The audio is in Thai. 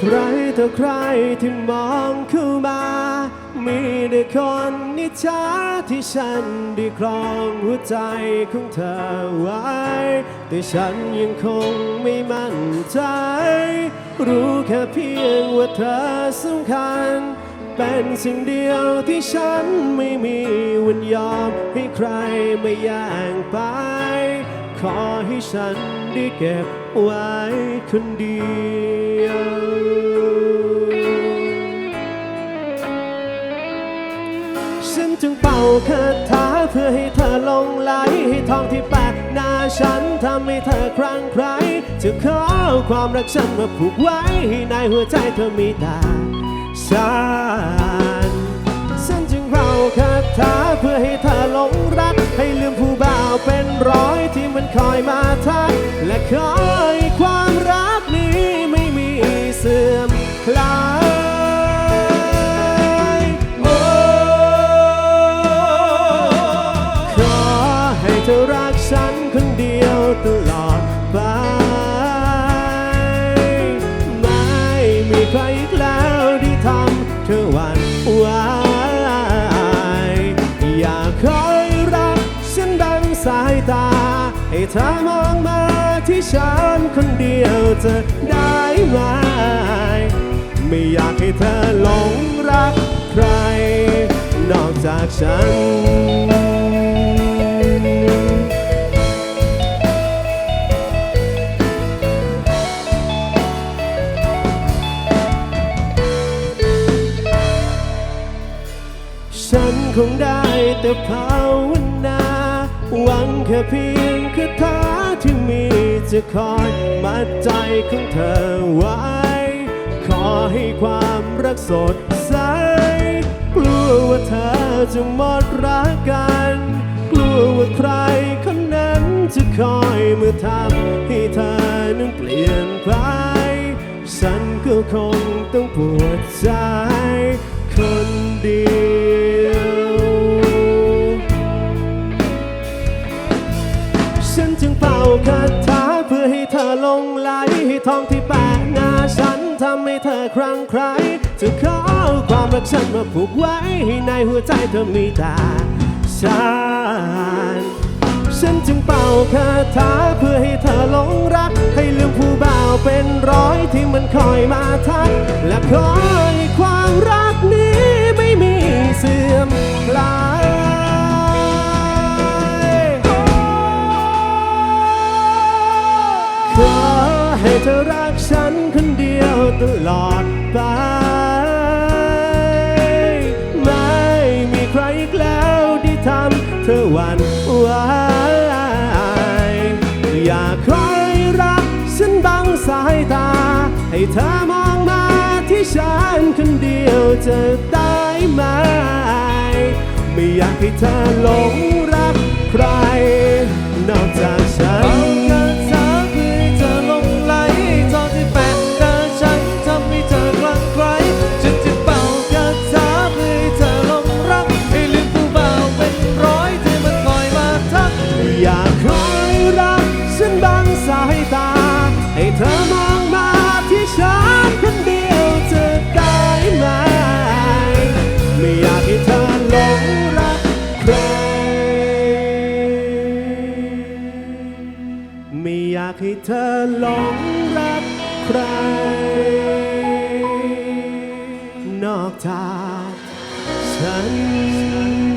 ใครต่อใครที่มองเข้ามา มีแต่คนนิจฉาที่ฉันได้ครองหัวใจของเธอไว้ แต่ฉันยังคงไม่มั่นใจ รู้แค่เพียงว่าเธอสำคัญ เป็นสิ่งเดียวที่ฉันไม่มีวันยอมให้ใครมาแย่งไป ขอให้ฉันได้เก็บไว้คนเดียว ฉันจึงเป่าคาถาเพื่อให้เธอลงไหลให้ทองที่แปะหน้าฉันทำให้เธอครั้งใครจะขอความรักฉันมาผูกไว้ให้ในหัวใจเธอมีแต่ฉันฉันจึงเป่าคาถาเพื่อให้เธอหลงรักให้ลืมผู้ เป็นร้อยที่มันคอยมาทัก และคอยความรักนี้ไม่มีเสื่อมคลายโอ้ขอให้เธอรักฉันคนเดียวตลอด เธอมองมาที่ฉันคนเดียวจะได้ไหม ไม่อยากให้เธอหลงรักใคร นอกจากฉันฉันคงได้แต่ภาวนา แค่เพียงคาถาที่มีจะคอยมัดใจของเธอไว้ ขอให้ความรักสดใส กลัวว่าเธอจะหมดรักกัน กลัวว่าใครคนนั้นจะคอยมาทำให้เธอนั้นเปลี่ยนไป ฉันก็คงต้องปวดใจคนเดียว ลายทองที่แปะหน้าฉันทำให้เธอครั้งใครจะขอเอความรักฉันมาผูกไว้ให้ในหัวใจเธอมีแต่ฉันฉันจึงเป่าคาถาเพื่อให้เธอหลงรัก ให้ลืมผู้บ่าวเป็นร้อยที่มันคอยมาทักและขอ ธอหวั่นไหวอยากครรักฉันบังสายตา ให้เธอมองมาที่ฉันคนเดียวจะได้ไหม ไม่อยากให้เธอหลงรักใครนอกจาก ไม่อยากให้เธอหลงรักใคร นอกจากฉัน